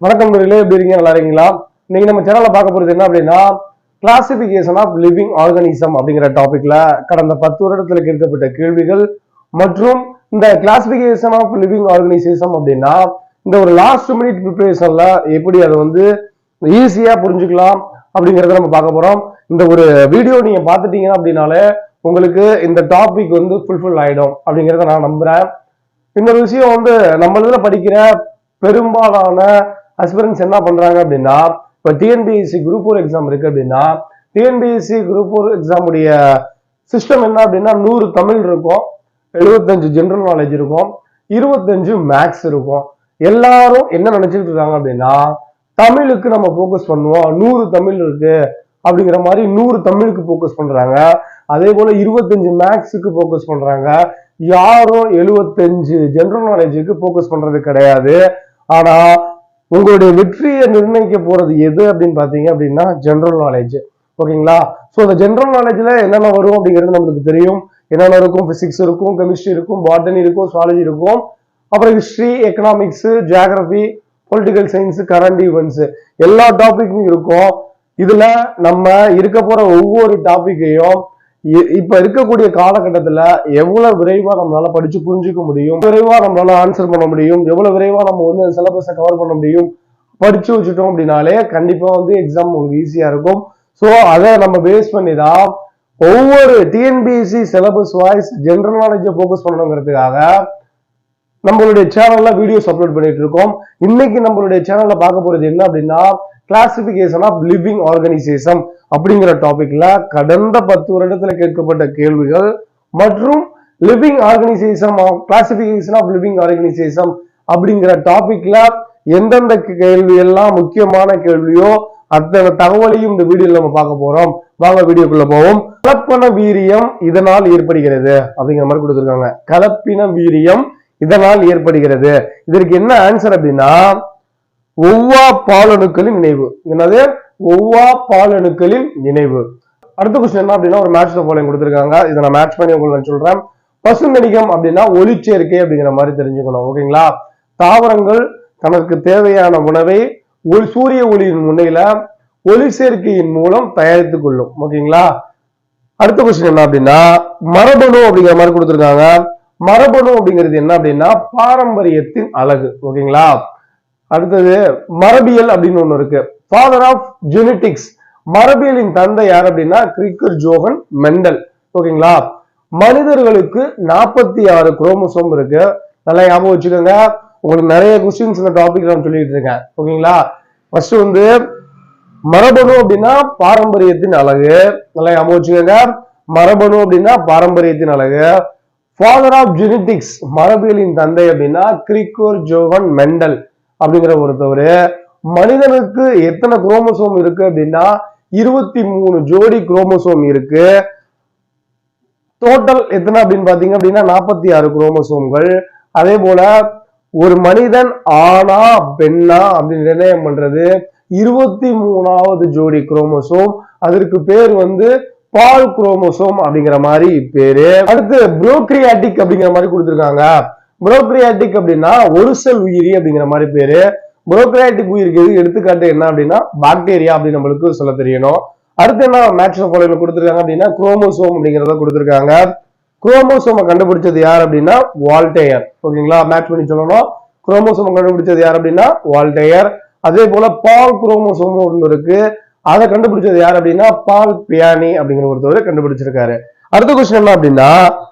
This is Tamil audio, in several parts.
வணக்கம் நண்பர்களே எப்படி இருக்கீங்க? நல்லா இருக்கீங்களா? இன்னைக்கு நம்ம சேனல்ல பார்க்க போறது என்ன அப்படின்னா கிளாசிபிகேஷன் ஆஃப் லிவிங் ஆர்கனிசம் அப்படிங்கிற டாபிக்ல கடந்த பத்து வருடத்துல கேட்கப்பட்ட கேள்விகள் மற்றும் இந்த கிளாசிபிகேஷன் ஆஃப் லிவிங் ஆர்கனைசேஷன் அப்படின்னா இந்த ஒரு லாஸ்ட் மினிட் ப்ரிப்பரேஷன்ல எப்படி அதை வந்து ஈஸியா புரிஞ்சுக்கலாம் அப்படிங்கறத நம்ம பார்க்க போறோம். இந்த ஒரு வீடியோ நீங்க பார்த்துட்டீங்க அப்படின்னாலே உங்களுக்கு இந்த டாபிக் வந்து ஃபுல்ஃபில் ஆயிடும் அப்படிங்கறத நான் நம்புறேன். இன்னொரு விஷயம் வந்து நம்ம இதுல படிக்கிற பெரும்பாலான அஸ்பிரன்ஸ் என்ன பண்றாங்க அப்படின்னா இப்போ டிஎன்பிஎஸ்சி குரூப் ஃபோர் எக்ஸாம் இருக்கு அப்படின்னா டிஎன்பிஎஸ்சி குரூப் ஃபோர் எக்ஸாமுடைய சிஸ்டம் என்ன அப்படின்னா நூறு தமிழ் இருக்கும் எழுபத்தஞ்சு ஜென்ரல் நாலேஜ் இருக்கும் இருபத்தஞ்சு மேக்ஸ் இருக்கும். எல்லாரும் என்ன நினைச்சிட்டு இருக்காங்க அப்படின்னா தமிழுக்கு நம்ம ஃபோக்கஸ் பண்ணுவோம் நூறு தமிழ் இருக்கு அப்படிங்கிற மாதிரி நூறு தமிழுக்கு ஃபோக்கஸ் பண்றாங்க. அதே போல இருபத்தஞ்சு மேக்ஸுக்கு ஃபோக்கஸ் பண்றாங்க. யாரும் எழுபத்தஞ்சு ஜென்ரல் நாலேஜுக்கு ஃபோக்கஸ் பண்றது கிடையாது. ஆனா உங்களுடைய வெற்றியை நிர்ணயிக்க போறது எது அப்படின்னு பாத்தீங்க அப்படின்னா ஜென்ரல் நாலேஜ் ஓகேங்களா ஸோ அந்த ஜென்ரல் நாலேஜ்ல என்னென்ன வரும் அப்படிங்கிறது நம்மளுக்கு தெரியும். என்னென்ன இருக்கும்? பிசிக்ஸ் இருக்கும் கெமிஸ்ட்ரி இருக்கும் பாட்டனி இருக்கும் சுவாலஜி இருக்கும். அப்புறம் history economics geography political science current events எல்லா டாபிக்கும் இருக்கும். இதுல நம்ம இருக்க போற ஒவ்வொரு டாபிக்கையும் இப்ப இருக்கக்கூடிய காலகட்டத்துல எவ்வளவு விரைவா நம்மளால படிச்சு புரிஞ்சுக்க முடியும்? விரைவா நம்மளால ஆன்சர் பண்ண முடியும்? எவ்வளவு விரைவா நம்ம வந்து சிலபஸை கவர் பண்ண முடியும்? படிச்சு வச்சுட்டோம் அப்படின்னாலே கண்டிப்பா வந்து எக்ஸாம் உங்களுக்கு ஈஸியா இருக்கும். ஸோ அதை நம்ம பேஸ் பண்ணி தான் ஒவ்வொரு டிஎன்பிஎஸ்சி சிலபஸ் வாய்ஸ் ஜென்ரல் நாலேஜை ஃபோக்கஸ் பண்ணணுங்கிறதுக்காக நம்மளுடைய சேனல்ல வீடியோஸ் அப்லோட் பண்ணிட்டு இருக்கோம். இன்னைக்கு நம்மளுடைய சேனல்ல பார்க்க போறது என்ன அப்படின்னா கிளாசிபிகேஷன் ஆஃப் லிவிங் ஆர்கனைசேஷன் அப்படிங்கிற டாபிக்ல கடந்த பத்து வருடத்துல கேட்கப்பட்ட கேள்விகள் மற்றும் living organisation classification of living organisation அப்படிங்கிற டாபிக்ல எந்தெந்த கேள்வி எல்லாம் முக்கியமான கேள்வியோ அத்தனை தகவலையும் இந்த வீடியோல நம்ம பார்க்க போறோம். வாங்க வீடியோக்குள்ள போவோம். கலப்பன வீரியம் இதனால் ஏற்படுகிறது அப்படிங்கிற மாதிரி கொடுத்துருக்காங்க. கலப்பின வீரியம் இதனால் ஏற்படுகிறது. இதற்கு என்ன ஆன்சர் அப்படின்னா ஒவ்வா பாலணுக்களின் நினைவு. என்னது? ஒவ்வா பாலணுக்களின் நினைவு. அடுத்த கொஸ்டின் என்ன அப்படின்னா ஒரு மேட்ச் ஃபாலோயிங் கொடுத்துருக்காங்க. இதை நான் மேட்ச் பண்ணி உங்களுக்கு நான் சொல்றேன். பசுங்கணிகம் அப்படின்னா ஒளிச்சேர்க்கை அப்படிங்கிற மாதிரி தெரிஞ்சுக்கணும். ஓகேங்களா? தாவரங்கள் தனக்கு தேவையான உணவை ஒளி சூரிய ஒளியின் முன்னையில ஒளி சேர்க்கையின் மூலம் தயாரித்துக் கொள்ளும். ஓகேங்களா? அடுத்த கொஸ்டின் என்ன அப்படின்னா மரபணு அப்படிங்கிற மாதிரி கொடுத்துருக்காங்க. மரபணு அப்படிங்கிறது என்ன அப்படின்னா பாரம்பரியத்தின் அழகு. ஓகேங்களா? அடுத்தது மரபியல் அப்படின்னு ஒண்ணு இருக்கு. ஃபாதர் ஆஃப் ஜெனட்டிக்ஸ் மரபியலின் தந்தை யார் அப்படின்னா கிரிக்கர் ஜோகன் மெண்டல். ஓகேங்களா? மனிதர்களுக்கு நாற்பத்தி ஆறு குரோமோசோம் இருக்கு. நல்லா ஞாபகம் வச்சுக்கோங்க. உங்களுக்கு நிறைய கொஸ்டின்ஸ் இந்த டாபிக் நான் சொல்லிட்டு இருக்கேன். ஓகேங்களா? ஃபர்ஸ்ட் வந்து மரபணு அப்படின்னா பாரம்பரியத்தின் அழகு. நல்லா ஞாபகம் வச்சுக்கோங்க. மரபணு அப்படின்னா பாரம்பரியத்தின் அழகு. ஃபாதர் ஆஃப் ஜெனட்டிக்ஸ் மரபியலின் தந்தை அப்படின்னா கிரிக்கோர் ஜோவன் மெண்டல். அப்படிங்கிற ஒருத்தவர் மனிதனுக்கு எத்தனை குரோமோசோம் இருக்கு அப்படின்னா இருபத்தி மூணு ஜோடி குரோமோசோம் இருக்கு. டோட்டல் எத்தனை அப்படின்னு பாத்தீங்க அப்படின்னா நாற்பத்தி ஆறு குரோமோசோம்கள். அதே போல ஒரு மனிதன் ஆணா பெண்ணா அப்படின்னு நிர்ணயம் பண்றது இருபத்தி மூணாவது ஜோடி குரோமோசோம். அதற்கு பேர் வந்து பால் குரோமோசோம் அப்படிங்கிற மாதிரி பேரு. அடுத்து புரோக்ரியாட்டிக் அப்படிங்கிற மாதிரி கொடுத்திருக்காங்க. புரோக்ரியாட்டிக் அப்படின்னா ஒரு செல் உயிரி அப்படிங்கிற மாதிரி பேரு. புரோக்ரியாட்டிக் உயிருக்கு எடுத்துக்காட்டு என்ன அப்படின்னா பாக்டீரியா அப்படின்னு நம்மளுக்கு சொல்ல தெரியணும். அடுத்து என்ன? மேட்ச் ஃபாலோல கொடுத்துருக்காங்க அப்படின்னா குரோமோசோம் அப்படிங்கிறத கொடுத்துருக்காங்க. குரோமோசோமை கண்டுபிடிச்சது யார் அப்படின்னா வால்டேயர் ஓகேங்களா? மேட்ச் பண்ணி சொல்லணும். குரோமோசோமை கண்டுபிடிச்சது யார் அப்படின்னா வால்டேயர் அதே போல பால் குரோமோசோம் ஒன்று இருக்கு. அதை கண்டுபிடிச்சது யார் அப்படின்னா பால் பியானி அப்படிங்கிற ஒருத்தவர் கண்டுபிடிச்சிருக்காரு. அடுத்த கொஸ்டின் என்ன அப்படின்னா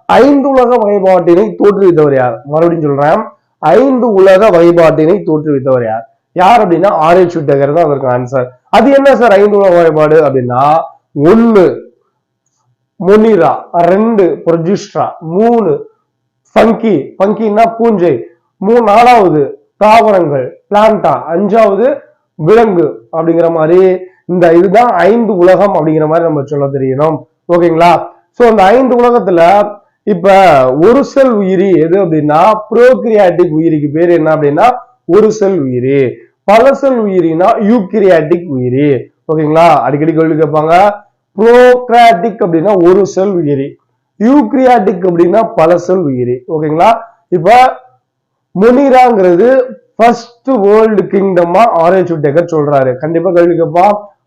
ஐந்து உலக வழிபாட்டினை தோற்றுவித்தவர் யார்? மறுபடியும் சொல்றேன். ஐந்து உலக வழிபாட்டினை தோற்றுவித்தவர் யார்? யார் அப்படின்னா ஆரேஜ் விட்டகர் தான் அதற்கு ஆன்சர் அது என்ன சார் ஐந்து உலக வகைப்பாடு அப்படின்னா ஒன்னு மொனிரா ரெண்டு ப்ரொஜிஸ்ட்ரா மூணு ஃபங்கி. ஃபங்கின்னா பூஞ்சை. மூணு நாலாவது தாவரங்கள் பிளான்டா. அஞ்சாவது விலங்கு அப்படிங்கிற மாதிரி இந்த இதுதான் ஐந்து உலகம் அப்படிங்கிற மாதிரி நம்ம சொல்ல தெரியணும். ஓகேங்களா? சோ இந்த ஐந்து உலகத்துல இப்ப ஒரு செல் உயிரி எது அப்படின்னா ப்ரோக்ரியாட்டிக் உயிரிக்கு பேர் என்ன அப்படின்னா ஒரு செல் உயிரி. பல செல் உயிரினா யூக்ரியாட்டிக் உயிரி. ஓகேங்களா? அடிக்கடி கேள்வி கேட்பாங்க. ப்ரோக்ராட்டிக் அப்படின்னா ஒரு செல் உயிரி. யூக்ரியாட்டிக் அப்படின்னா பல செல் உயிரி. ஓகேங்களா? இப்ப முனிராங்கிறது ஃபர்ஸ்ட் வேர்ல்டு கிங்டமா ஆரேஜ் உட்டேக்கர் சொல்றாரு. கண்டிப்பா கேள்விக்கப்பா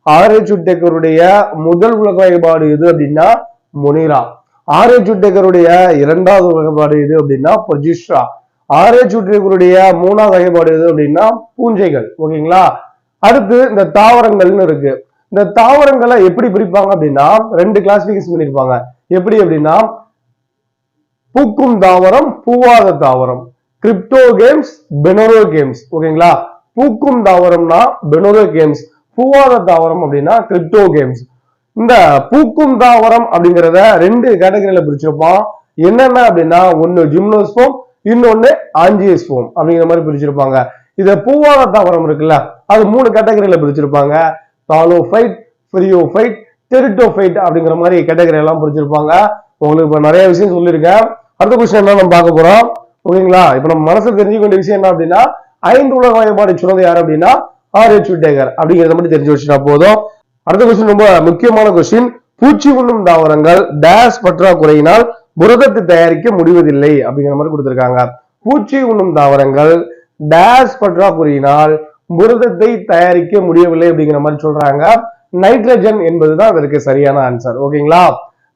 ஆரேஜ் உட்டேக்கருடைய முதல் உலக வழிபாடு எது அப்படின்னா முனிரா. ஆரேஜ் சுட்டேகருடைய இரண்டாவது வகைப்பாடு எது அப்படின்னா பொஜிஸ்ரா ஆர்ஏ சுட்டேகருடைய மூணாவது வகைப்பாடு எது அப்படின்னா பூஞ்சைகள். ஓகேங்களா? அடுத்து இந்த தாவரங்கள்னு இருக்கு. இந்த தாவரங்களை எப்படி பிரிப்பாங்க அப்படின்னா ரெண்டு கிளாசிபிகேஷன் பண்ணிருப்பாங்க. எப்படி அப்படின்னா பூக்கும் தாவரம் பூவாத தாவரம். கிரிப்டோ கேம்ஸ் பெனோரோ கேம்ஸ் ஓகேங்களா? பூக்கும் தாவரம்னா பெனோரோ கேம்ஸ் பூவாத தாவரம் அப்படின்னா கிரிப்டோ கேம்ஸ் இந்த பூக்கும் தாவரம் அப்படிங்கிறத ரெண்டு கேட்டகரியில பிரிச்சிருப்போம். என்னென்ன அப்படின்னா ஒன்னு ஜிம்னோஸ்போம் இன்னொன்னு ஆஞ்சியஸ்போம் அப்படிங்கிற மாதிரி பிரிச்சிருப்பாங்க. இத பூவாத தாவரம் இருக்குல்ல அது மூணு கேட்டகரியில பிரிச்சிருப்பாங்க. தாலோஃபைட் ஃப்ரியோஃபைட் டெரிட்டோஃபைட் அப்படிங்கிற மாதிரி கேட்டகரி எல்லாம் பிரிச்சிருப்பாங்க. உங்களுக்கு இப்ப நிறைய விஷயம் சொல்லியிருக்கேன். அடுத்த கொஸ்டின் என்ன நம்ம பார்க்க போறோம்? ஓகேங்களா? இப்ப நம்ம மனசு தெரிஞ்சுக்க வேண்டிய விஷயம் என்ன அப்படின்னா ஐந்து உலக வாய்ப்பாடு சொன்னது யார் அப்படின்னா ஆர் எச் விட்டேகர் அப்படிங்கிறத மட்டும் தெரிஞ்சு வச்சுட்டா போதும். அடுத்த கொஸ்டின் ரொம்ப முக்கியமான கொஸ்டின் பூச்சி உண்ணும் தாவரங்கள் டேஸ் பற்றாக்குறையினால் புரதத்தை தயாரிக்க முடிவதில்லை அப்படிங்கிற மாதிரி கொடுத்திருக்காங்க. பூச்சி உண்ணும் தாவரங்கள் டேஸ் பற்றாக்குறையினால் புரதத்தை தயாரிக்க முடியவில்லை அப்படிங்கிற மாதிரி சொல்றாங்க. நைட்ரஜன் என்பதுதான் அதற்கு சரியான ஆன்சர் ஓகேங்களா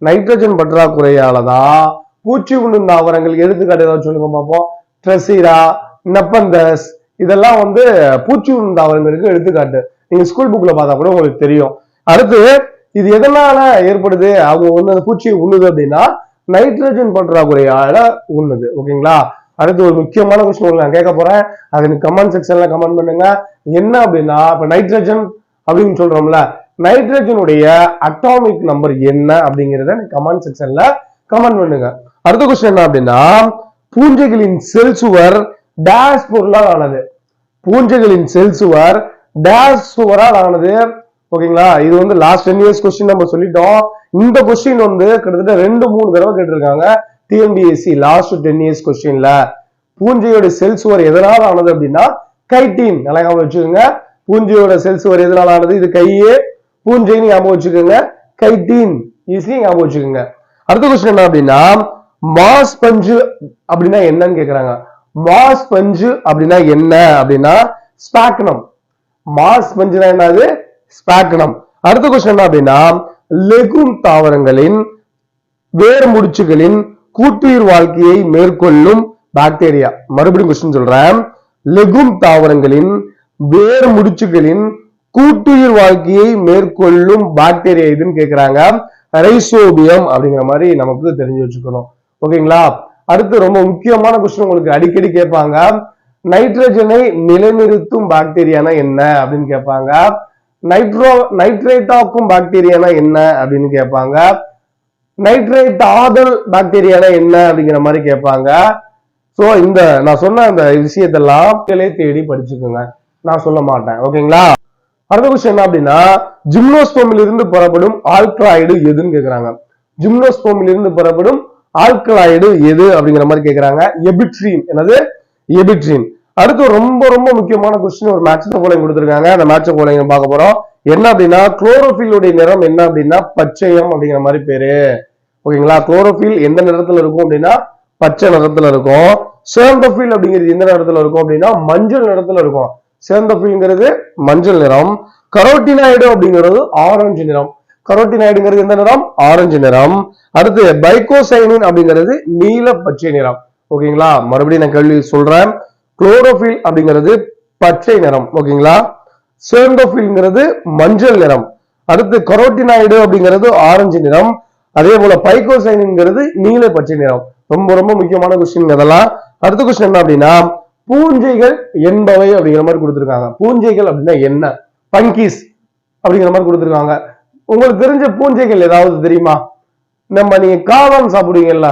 நைட்ரஜன் பற்றாக்குறையால தான் பூச்சி உண்ணும் தாவரங்கள் எடுத்துக்காட்டு ஏதாவது சொல்லுங்க பார்ப்போம் ட்ரெசிரா நெப்பந்தஸ் இதெல்லாம் வந்து பூச்சி உண்ணும் தாவரங்களுக்கு எடுத்துக்காட்டு. நீங்க ஸ்கூல் புக்ல பார்த்தா கூட உங்களுக்கு தெரியும். அடுத்து இது எதனால ஏற்படுது? அவங்க வந்து அந்த பூச்சி உண்ணுது அப்படின்னா நைட்ரஜன் பற்றாக்குறையால உண்ணுது. ஓகேங்களா? அடுத்து ஒரு முக்கியமான கொஸ்டின் உங்களுக்கு நான் கேட்க போறேன். அது எனக்கு கமெண்ட் செக்ஷன்ல கமெண்ட் பண்ணுங்க. என்ன அப்படின்னா இப்ப நைட்ரஜன் அப்படின்னு சொல்றோம்ல நைட்ரஜனுடைய அட்டாமிக் நம்பர் என்ன அப்படிங்கிறத கமெண்ட் செக்ஷன்ல கமெண்ட் பண்ணுங்க. அடுத்த கொஸ்டின் என்ன அப்படின்னா பூஞ்சைகளின் செல் சுவர் டேஷ் பொருளால் ஆனது. பூஞ்சைகளின் செல் சுவர் டேஷ் சுவரால் ஆனது. ஓகேங்களா? இது வந்து லாஸ்ட் டென் இயர்ஸ் கொஸ்டின் நம்ம சொல்லிட்டோம். இந்த கொஸ்டின் வந்து கிட்டத்தட்ட ரெண்டு மூணு தடவை கேட்டிருக்காங்க. டிஎன்பிஎஸ்சி லாஸ்ட் டென் இயர்ஸ் கொஸ்டின்ல பூஞ்சையோட செல் சுவர் எதனால ஆனது அப்படின்னா கைட்டீன் நல்லா ஞாபகம் வச்சுக்கோங்க. பூஞ்சையோட செல் சுவர் எதனால ஆனது? இது கையே. பூஞ்சைன்னு ஞாபகம் வச்சுக்கோங்க. கைட்டீன் ஈஸி ஞாபகம் வச்சுக்கோங்க. அடுத்த கொஸ்டின் என்ன அப்படின்னா மாஸ் பஞ்சு அப்படின்னா என்னன்னு கேக்குறாங்க. மாஸ் பஞ்சு அப்படின்னா என்ன? அப்படின்னா ஸ்பாக்னம் மாஸ் பஞ்சுனா என்னது? ஸ்பாக்னம் அடுத்த கொஸ்டின் என்ன அப்படின்னா லெகும் தாவரங்களின் வேர் முடிச்சுகளின் கூட்டுயிர் வாழ்க்கையை மேற்கொள்ளும் பாக்டீரியா மறுபடியும் கொஸ்டின் சொல்றேன். லெகும் தாவரங்களின் வேர் முடிச்சுகளின் கூட்டுயிர் வாழ்க்கையை மேற்கொள்ளும் பாக்டீரியா இதுன்னு கேட்கிறாங்க ரைசோபியம் அப்படிங்கிற மாதிரி நமக்கு தெரிஞ்சு வச்சுக்கணும். ஓகேங்களா? அடுத்து ரொம்ப முக்கியமான கொஸ்டின் உங்களுக்கு அடிக்கடி கேட்பாங்க. நைட்ரஜனை நிலைநிறுத்தும் பாக்டீரியானா என்ன அப்படின்னு கேட்பாங்க. நைட்ரோ நைட்ரேட்டாக்கும் பாக்டீரியானா என்ன அப்படின்னு கேட்பாங்க. நைட்ரேட் ஆதல் பாக்டீரியானா என்ன அப்படிங்கிற மாதிரி கேட்பாங்க. ஸோ இந்த நான் சொன்ன அந்த விஷயத்தெல்லாம் தேடி படிச்சுக்கோங்க. நான் சொல்ல மாட்டேன். ஓகேங்களா அடுத்த கொஸ்டின் என்ன அப்படின்னா ஜிம்னோஸ்போமில் இருந்து புறப்படும் ஆல்கலாய்டு எதுன்னு கேட்கறாங்க ஜிம்னோஸ்போமில் இருந்து புறப்படும் ஆல்கலாய்டு எது அப்படிங்கிற மாதிரி கேட்குறாங்க எபிட்ரீன் என்னது? எபிட்ரீன் அடுத்து ரொம்ப ரொம்ப முக்கியமான கொஸ்டின் ஒரு மேட்ச் கோலையும் கொடுத்துருக்காங்க. அந்த மேட்ச் கோலையும் பார்க்க போறோம். என்ன அப்படின்னா குளோரோஃபிலுடைய நிறம் என்ன அப்படின்னா பச்சையம் அப்படிங்கிற மாதிரி பேரு. ஓகேங்களா? குளோரோஃபில் எந்த நிறத்துல இருக்கும் அப்படின்னா பச்சை நிறத்துல இருக்கும். சேந்தோஃபில் அப்படிங்கிறது எந்த நிறத்துல இருக்கும் அப்படின்னா மஞ்சள் நிறத்துல இருக்கும். சேந்தோஃபில்ங்கிறது மஞ்சள் நிறம். கரோட்டினாய்டு அப்படிங்கிறது ஆரஞ்சு நிறம். கரோட்டினாய்டுங்கிறது எந்த நிறம்? ஆரஞ்சு நிறம். அடுத்து பைக்கோசைனின் அப்படிங்கிறது நீல பச்சை நிறம். ஓகேங்களா? மறுபடியும் நான் கேள்வி சொல்றேன். குளோரோஃபில் அப்படிங்கிறது பச்சை நிறம் ஓகேங்களா? சேந்தோஃபில்ங்கிறது மஞ்சள் நிறம். அடுத்து கரோட்டினாய்டு அப்படிங்கிறது ஆரஞ்சு நிறம். அதே போல பைகோசைனுங்கிறது நீல பச்சை நிறம். ரொம்ப ரொம்ப முக்கியமான கொஸ்டின் அதெல்லாம். அடுத்த கொஸ்டின் என்ன அப்படின்னா பூஞ்சைகள் என்பவை அப்படிங்கிற மாதிரி கொடுத்துருக்காங்க. பூஞ்சைகள் அப்படின்னா என்ன? பங்கீஸ் அப்படிங்கிற மாதிரி கொடுத்துருக்காங்க. உங்களுக்கு தெரிஞ்ச பூஞ்சைகள் ஏதாவது தெரியுமா? நம்ம நீங்க காளான் சாப்பிடுவீங்கல்ல.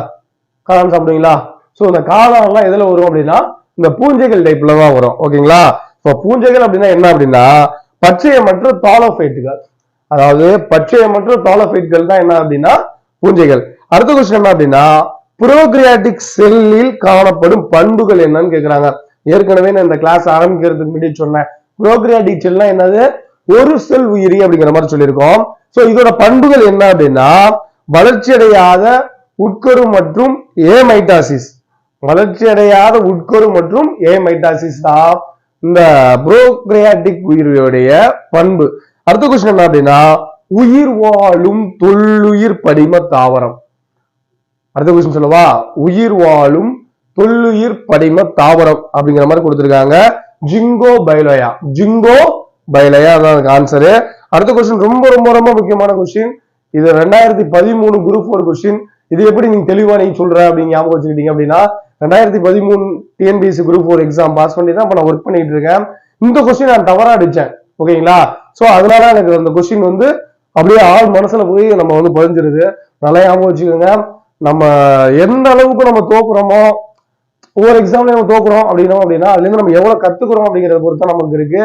காளான் சாப்பிடுவீங்களா? சோ இந்த காதான் எல்லாம் எதுல வரும் அப்படின்னா இந்த பூஞ்சைகள் டைப்ல தான் வரும். ஓகேங்களா இப்போ பூஞ்சைகள் அப்படின்னா என்ன அப்படின்னா பச்சையமற்ற தாலோஃபைட்டுகள். அதாவது பச்சையமற்ற தாலோஃபைட்டுகள் தான் என்ன அப்படின்னா பூஞ்சைகள். அடுத்த கொஸ்டின் என்ன அப்படின்னா புரோக்ரியாட்டிக் செல்லில் காணப்படும் பண்புகள் என்னன்னு கேட்குறாங்க ஏற்கனவே நான் இந்த கிளாஸ் ஆரம்பிக்கிறதுக்கு முன்னாடி சொன்னேன். புரோக்ரியாட்டிக் செல்னா என்னது? ஒரு செல் உயிரி அப்படிங்கிற மாதிரி சொல்லியிருக்கோம். ஸோ இதோட பண்புகள் என்ன அப்படின்னா வளர்ச்சியடையாத உட்கரு மற்றும் ஏமைட்டாசிஸ். வளர்ச்சியடையாத உட்கரு மற்றும் ஏமைட்டாசிஸ் தான் இந்த புரோக்ரியாட்டிக் உயிரியுடைய பண்பு. அடுத்த கொஸ்டின் என்ன அப்படின்னா உயிர் வாழும் தொல்லுயிர் படிம தாவரம். அடுத்த கொஸ்டின் சொல்லவா? உயிர் வாழும் தொல்லுயிர் படிம தாவரம் அப்படிங்கிற மாதிரி கொடுத்திருக்காங்க. ஜிங்கோ பைலோயா. ஜிங்கோ பைலோயா அதான் ஆன்சரு அடுத்த கொஸ்டின் ரொம்ப ரொம்ப ரொம்ப முக்கியமான கொஸ்டின் இது ரெண்டாயிரத்தி பதிமூணு குரூப் ஃபோர் கொஸ்டின் இது எப்படி நீங்க தெளிவா நீங்க சொல்ற அப்படின்னு ஞாபகம் வச்சுக்கிட்டீங்க அப்படின்னா ரெண்டாயிரத்தி பதிமூணு TNPSC group four exam pass பண்ணி தான் இப்போ நான் ஒர்க் பண்ணிட்டு இருக்கேன். இந்த கொஸ்டின் நான் தவறா அடிச்சேன். ஓகேங்களா? ஸோ அதனால எனக்கு அந்த கொஸ்டின் வந்து அப்படியே ஆள் மனசுல போய் நம்ம வந்து பதிஞ்சிருது. நல்லா ஞாபகம் வச்சுக்கோங்க. நம்ம எந்த அளவுக்கு நம்ம தோக்குறோமோ ஒவ்வொரு எக்ஸாம்ல நம்ம தோக்குறோம் அப்படின்னோம் அப்படின்னா அதுலேருந்து நம்ம எவ்வளவு கத்துக்கிறோம் அப்படிங்கறத பொறுத்த நமக்கு இருக்கு.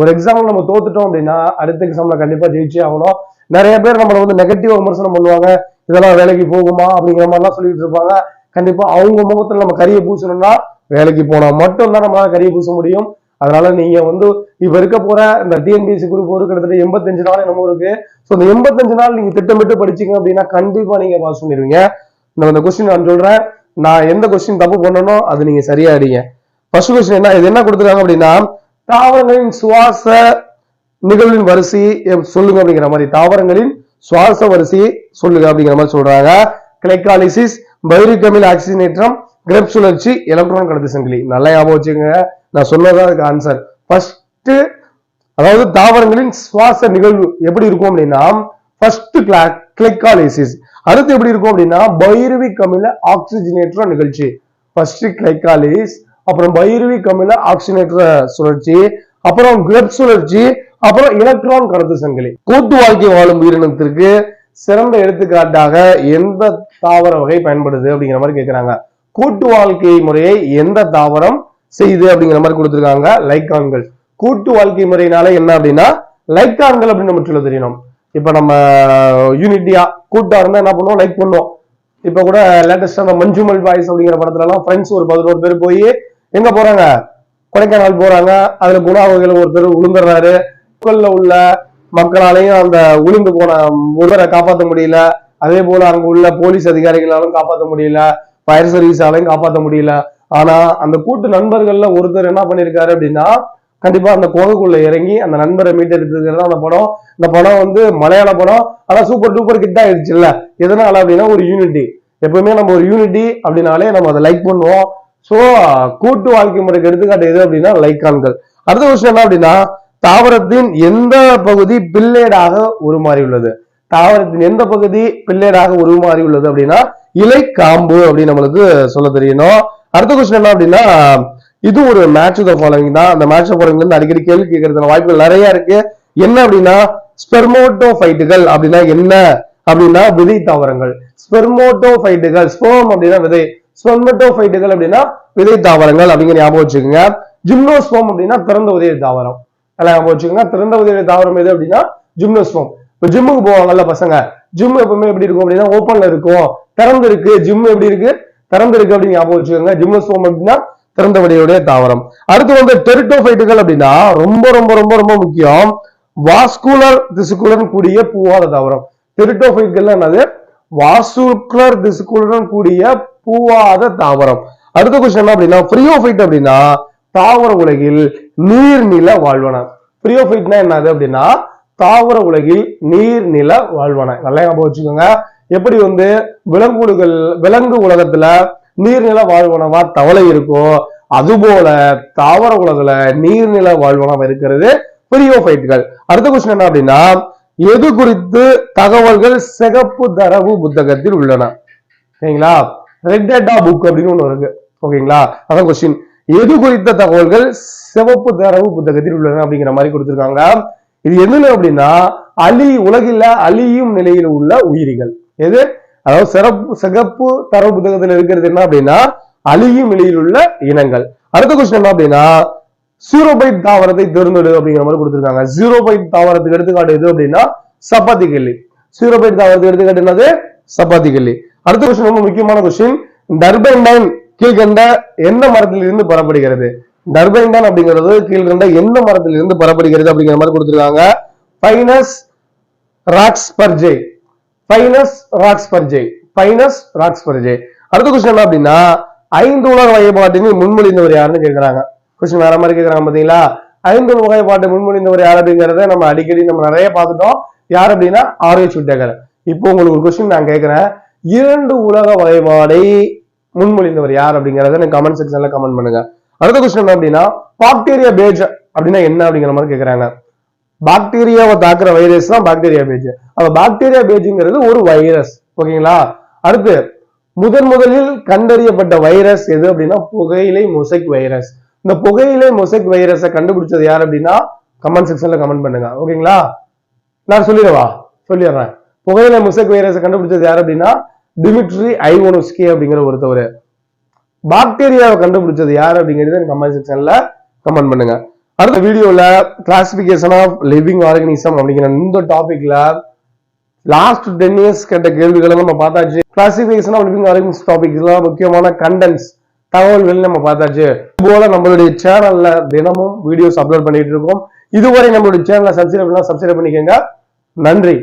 ஒரு எக்ஸாம்ல நம்ம தோத்துட்டோம் அப்படின்னா அடுத்த எக்ஸாம்ல கண்டிப்பா ஜெயிச்சே ஆகணும். நிறைய பேர் நம்மளை வந்து நெகட்டிவ் விமர்சனம் பண்ணுவாங்க. இதெல்லாம் வேலைக்கு போகுமா அப்படிங்கிற மாதிரிலாம் சொல்லிட்டு இருப்பாங்க. கண்டிப்பா அவங்க முகத்துல நம்ம கரியை பூசணும்னா வேலைக்கு போனா மட்டும் தான் கறியை கரியை பூச முடியும். அதனால நீங்க வந்து இப்ப இருக்க போற இந்த டிஎன்பிஎஸ்சி குரூப் ஒரு கிட்டத்தட்ட எண்பத்தஞ்சு நாள் என்னமோ இருக்கு. ஸோ இந்த எண்பத்தஞ்சு நாள் நீங்க திட்டமிட்டு படிச்சீங்க அப்படின்னா கண்டிப்பா நீங்க பாஸ் பண்ணிடுவீங்க. நான் இந்த கொஸ்டின் நான் சொல்றேன். நான் எந்த கொஸ்டின் தப்பு பண்ணனோ அது நீங்க சரியா அடிங்க ஃபர்ஸ்ட் கொஸ்டின் என்ன? இது என்ன கொடுத்துருக்காங்க அப்படின்னா தாவரங்களின் சுவாச நிகழ்வின் வரிசை சொல்லுங்க அப்படிங்கிற மாதிரி. தாவரங்களின் சுவாச வரிசை சொல்லுங்க அப்படிங்கிற மாதிரி சொல்றாங்க. கிளைக்காலிசிஸ் பைரிகமில் ஆக்சிஜனேற்றம் கிரெப் சுழற்சி எலக்ட்ரான் கடத்து சங்கிலி. நல்லா ஞாபகம் வச்சுங்க நான் சொன்னதான் அதுக்கு ஆன்சர் ஃபர்ஸ்ட் அதாவது தாவரங்களின் சுவாச நிகழ்வு எப்படி இருக்கும் அப்படின்னா ஃபர்ஸ்ட் கிளைகாலிசிஸ் அடுத்து எப்படி இருக்கும் அப்படின்னா பைரவிக் அமில ஆக்சிஜனேற்ற நிகழ்ச்சி. ஃபர்ஸ்ட் கிளைக்காலிஸ் அப்புறம் பைரவிக் அமில ஆக்சிஜனேற்ற சுழற்சி அப்புறம் கிரெப் சுழற்சி அப்புறம் எலக்ட்ரான் கடத்து சங்கிலி. கூட்டு வாழ்க்கை வாழும் உயிரினத்திற்கு சிறந்த எடுத்துக்காட்டாக எந்த தாவர வகை பயன்படுது அப்படிங்கிற மாதிரி கேக்குறாங்க. கூட்டு வாழ்க்கை முறையை எந்த தாவரம் செய்யுது அப்படிங்கிற மாதிரி கொடுத்துருக்காங்க லைக்கான்கள் கூட்டு வாழ்க்கை முறையினால என்ன அப்படின்னா லைக்கான்கள் அப்படின்னு நம்ம சொல்ல தெரியணும் இப்ப நம்ம யூனிட்டியா கூட்டா இருந்தா என்ன பண்ணுவோம்? லைக் பண்ணுவோம். இப்ப கூட லேட்டஸ்டா அந்த மஞ்சுமல் பாய்ஸ் அப்படிங்கிற படத்துல எல்லாம் ஃப்ரெண்ட்ஸ் ஒரு பதினோரு பேர் போய் எங்க போறாங்க? கொடைக்கானல் போறாங்க. அதுல குணாவகையில ஒருத்தர் விழுந்துடுறாரு உள்ள மக்களாலையும் அந்த உளுந்து போன ஒருவரை காப்பாற்ற முடியல. அதே போல அங்க உள்ள போலீஸ் அதிகாரிகளாலும் காப்பாற்ற முடியல. ஃபயர் சர்வீஸாலையும் காப்பாற்ற முடியல. ஆனா அந்த கூட்டு நண்பர்கள்ல ஒருத்தர் என்ன பண்ணிருக்காரு அப்படின்னா கண்டிப்பா அந்த கோகைக்குள்ள இறங்கி அந்த நண்பரை மீட்டெடுத்துக்கிறது அந்த படம். இந்த படம் வந்து மலையாள படம். ஆனா சூப்பர் டூப்பர் கிட்ட ஆயிடுச்சு இல்ல எதனால அப்படின்னா ஒரு யூனிட்டி எப்பவுமே நம்ம ஒரு யூனிட்டி அப்படின்னாலே நம்ம அதை லைக் பண்ணுவோம். சோ கூட்டு வாழ்க்கை முறைக்கு எடுத்துக்காட்டு எது அப்படின்னா லைக்கான்கள் அடுத்த விஷயம் என்ன அப்படின்னா தாவரத்தின் எந்த பகுதி பில்லேடாக உருமாறி உள்ளது தாவரத்தின் எந்த பகுதி பில்லேடாக உருமாறி உள்ளது அப்படின்னா இலை காம்பு அப்படின்னு நம்மளுக்கு சொல்ல தெரியணும் அடுத்த கொஸ்டின் என்ன அப்படின்னா இது ஒரு மேட்ச் த ஃபாலோவிங் தான். அந்த மேட்ச் ஃபாலோவிங் இருந்து அடிக்கடி கேள்வி கேட்கறதுல வாய்ப்புகள் நிறைய இருக்கு. என்ன அப்படின்னா ஸ்பெர்மோட்டோஃபைட்டுகள் அப்படின்னா என்ன? அப்படின்னா விதை தாவரங்கள். ஸ்பெர்மோட்டோஃபைட்டுகள் ஸ்பெர்ம் அப்படின்னா விதை. ஸ்பெர்மோட்டோஃபைட்டுகள் அப்படின்னா விதை தாவரங்கள் அப்படிங்கிற ஞாபகம் வச்சுக்கோங்க. ஜிம்னோஸ்போம் அப்படின்னா திறந்த உதய தாவரம். நல்லா ஞாபகம் வச்சுக்கோங்க. திறந்த தாவரம் எது அப்படின்னா ஜிம்னோஸ்போம் இப்போ ஜிம்முக்கு போவாங்கல்ல பசங்க. ஜிம் எப்பவுமே எப்படி இருக்கும் அப்படின்னா ஓப்பன்ல இருக்கும். திறந்து இருக்கு ஜிம் எப்படி இருக்கு? திறந்து இருக்கு அப்படின்னு ஞாபகம் வச்சுக்கோங்க. ஜிம்னோஸ்போம் அப்படின்னா திறந்த தாவரம். அடுத்து வந்து டெரிட்டோஃபைட்டுகள் அப்படின்னா ரொம்ப ரொம்ப ரொம்ப ரொம்ப முக்கியம். வாஸ்குலர் திசுக்குடன் கூடிய பூவாத தாவரம். டெரிட்டோஃபைட்டுகள் என்னது? வாசுக்குலர் திசுக்குடன் கூடிய பூவாத தாவரம். அடுத்த கொஸ்டின் என்ன அப்படின்னா ஃப்ரீயோஃபைட் அப்படின்னா தாவர உலகில் நீர்நில வாழ்வன. ஃப்ரியோஃபைட்னா என்னது அப்படின்னா தாவர உலகில் நீர்நில வாழ்வன. நல்லா ஞாபகம் வச்சுக்கோங்க. எப்படி வந்து விலங்குகள் விலங்கு உலகத்துல நீர்நில வாழ்வனவா தவளை இருக்கோ அதுபோல தாவர உலகுல நீர்நில வாழ்வனம் இருக்கிறது பிரியோஃபைட்டுகள் அடுத்த கொஸ்டின் என்ன அப்படின்னா எது குறித்து தகவல்கள் சிகப்பு தரவு புத்தகத்தில் உள்ளன? சரிங்களா? ரெட் டேட்டா புக் அப்படின்னு ஒன்று இருக்கு. ஓகேங்களா அதான் கொஸ்டின் எது குறித்த தகவல்கள் சிவப்பு தரவு புத்தகத்தில் உள்ளன அப்படிங்கிற மாதிரி கொடுத்திருக்காங்க. இது எதுல அப்படின்னா அழி உலகில அழியும் நிலையில் உள்ள உயிரிகள். எது? அதாவது சிறப்பு சிகப்பு தரவு புத்தகத்தில் இருக்கிறது என்ன அப்படின்னா அழியும் நிலையில் உள்ள இனங்கள். அடுத்த கொஸ்டின் என்ன அப்படின்னா சீரோபைட் தாவரத்தை தேர்ந்தெடு அப்படிங்கிற மாதிரி கொடுத்திருக்காங்க. ஜீரோபைட் தாவரத்துக்கு எடுத்துக்காட்டு எது அப்படின்னா சப்பாத்தி கல்லி சீரோபைட் தாவரத்துக்கு எடுத்துக்காட்டு என்னது? சப்பாத்தி கல்லி அடுத்த கொஸ்டின் ரொம்ப முக்கியமான கொஸ்டின் டர்பைன் கீழ்கண்ட எந்த மரத்தில் இருந்து பெறப்படுகிறது? டர்பைண்டன் அப்படிங்கிறது கீழ்கண்ட எந்த மரத்தில் இருந்து பெறப்படுகிறது அப்படிங்கிற மாதிரி கொடுத்துருக்காங்க. பைனஸ் ராக்ஸ் பர்ஜே பைனஸ் ராக்ஸ் பர்ஜே பைனஸ் ராக்ஸ் பர்ஜே அடுத்த கொஸ்டின் என்ன அப்படின்னா ஐந்து உலக வகைப்பாட்டினை முன்மொழிந்தவர் யாருன்னு கேட்கிறாங்க. கொஸ்டின் வேற மாதிரி கேக்குறாங்க பாத்தீங்களா ஐந்து வகைப்பாட்டை முன்மொழிந்தவர் யார் அப்படிங்கறத நம்ம அடிக்கடி நம்ம நிறைய பார்த்துட்டோம். யார் அப்படின்னா ஆர்எச் சுட்டேகர். இப்போ உங்களுக்கு ஒரு கொஸ்டின் நான் கேட்கிறேன். இரண்டு உலக வகைப்பாடை முன்மொழிந்தவர் யார் அப்படிங்கறத எனக்கு கமெண்ட் செக்ஷன்ல கமெண்ட் பண்ணுங்க. அடுத்த கொஸ்டின் என்ன அப்படின்னா பாக்டீரியா பேஜ் அப்படின்னா என்ன அப்படிங்கிற மாதிரி கேக்குறாங்க. பாக்டீரியாவை தாக்குற வைரஸ் தான் பாக்டீரியா பேஜ் அப்ப பாக்டீரியா பேஜுங்கிறது ஒரு வைரஸ் ஓகேங்களா அடுத்து முதன் முதலில் கண்டறியப்பட்ட வைரஸ் எது அப்படின்னா புகையிலை மொசைக் வைரஸ் இந்த புகையிலை மொசைக் வைரஸை கண்டுபிடிச்சது யார் அப்படின்னா கமெண்ட் செக்ஷன்ல கமெண்ட் பண்ணுங்க. ஓகேங்களா நான் சொல்லிடுவா? சொல்லிடுறேன். புகையிலை மொசைக் வைரஸை கண்டுபிடிச்சது யார் அப்படின்னா டிமிட்ரி ஐவோனோஸ்கி அப்படிங்கிற ஒருத்தவர். பாக்டீரியாவை கண்டுபிடிச்சது யார் அப்படிங்கிறது கமெண்ட் செக்ஷன்ல கமெண்ட் பண்ணுங்க. அடுத்த வீடியோல கிளாசிபிகேஷன் ஆஃப் லிவிங் ஆர்கனிசம் அப்படிங்கிற இந்த டாபிக்ல லாஸ்ட் டென் இயர்ஸ் கேட்ட கேள்விகளை நம்ம பார்த்தாச்சு. கிளாசிபிகேஷன் ஆஃப் லிவிங் ஆர்கனிசம் டாபிக்ஸ்ல முக்கியமான கண்டென்ட்ஸ் தகவல்கள் நம்ம பார்த்தாச்சு. போல நம்மளுடைய சேனல்ல தினமும் வீடியோஸ் அப்லோட் பண்ணிட்டு இருக்கோம். இதுவரை நம்மளுடைய சேனலை சப்ஸ்கிரைப் பண்ணலாம் சப்ஸ்கிரைப் பண்ணிக்கோங்க. நன்றி.